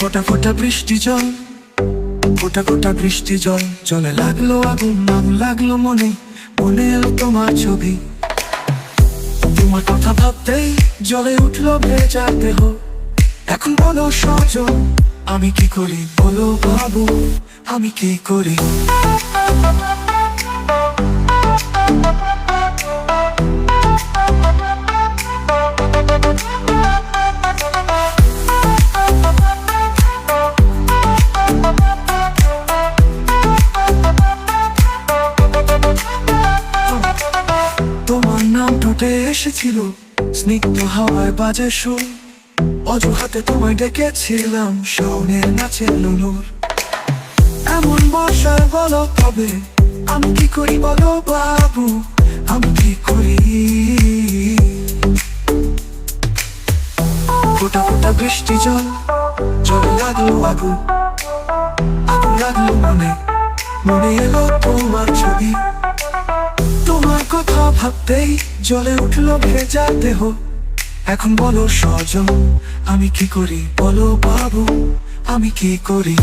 ফোটা ফোটা বৃষ্টি জল, ফোটা ফোটা বৃষ্টি জল। জলে লাগল আগুন নাম লাগল মনে মনে এলো তোমার ছবি। তোমার কথা ভাবতেই জলে উঠল ভেজা দেহ। এখন বলো সজন আমি কি করি? বলো বাবু, আমি কি করি? টুটে এসেছিল, স্নিগ্ধ হাওয়ায় বাজে সুর। অজুহাতে তোমায় ডেকেছিলাম শোনের নাচের নুনুর। এমন বর্ষার বলো তবে আমি কি করি বলো বাবু, আমি কি করি? ফোটা ফোটা বৃষ্টি জল, জলে লাগল আগুন। আগুন লাগল মনে মনে এলো তোমার ছবি। তোমার কথা ভাবতেই জলে উঠল ভেজা দেহ। এখন বলো সজন আমি কি করি? বলো বাবু, আমি কি করি?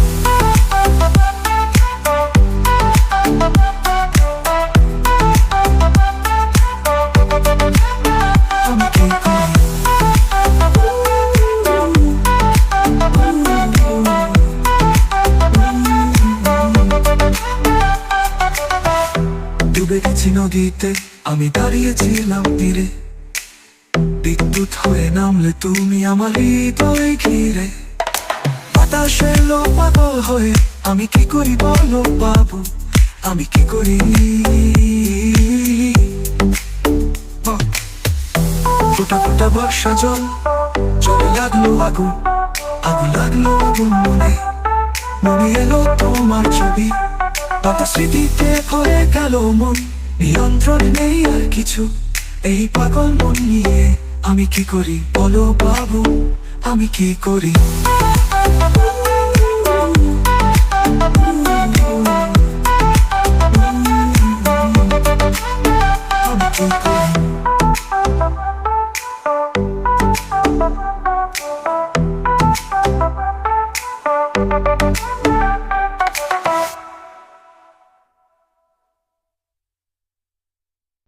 গেছি নদীতে, আমি দাঁড়িয়েছিলাম তীরে। বিদ্যুৎ হয়ে নামলে তুমি আমার হৃদয় ঘিরে। হয়ে, আমি কি করি বলো বাবু? আমি কি করি? ফোটা ফোটা বর্ষা জল চলে লাগল আগুন আগুন লাগল মনে। মনে এলো তোমার ছবি। স্মৃতিতে ভরে গেল মন। নিয়ন্ত্রণ নেই আর কিছু। এই পাগল মন নিয়ে আমি কি করি বলো বাবু? আমি কি করি? আমি কি করি?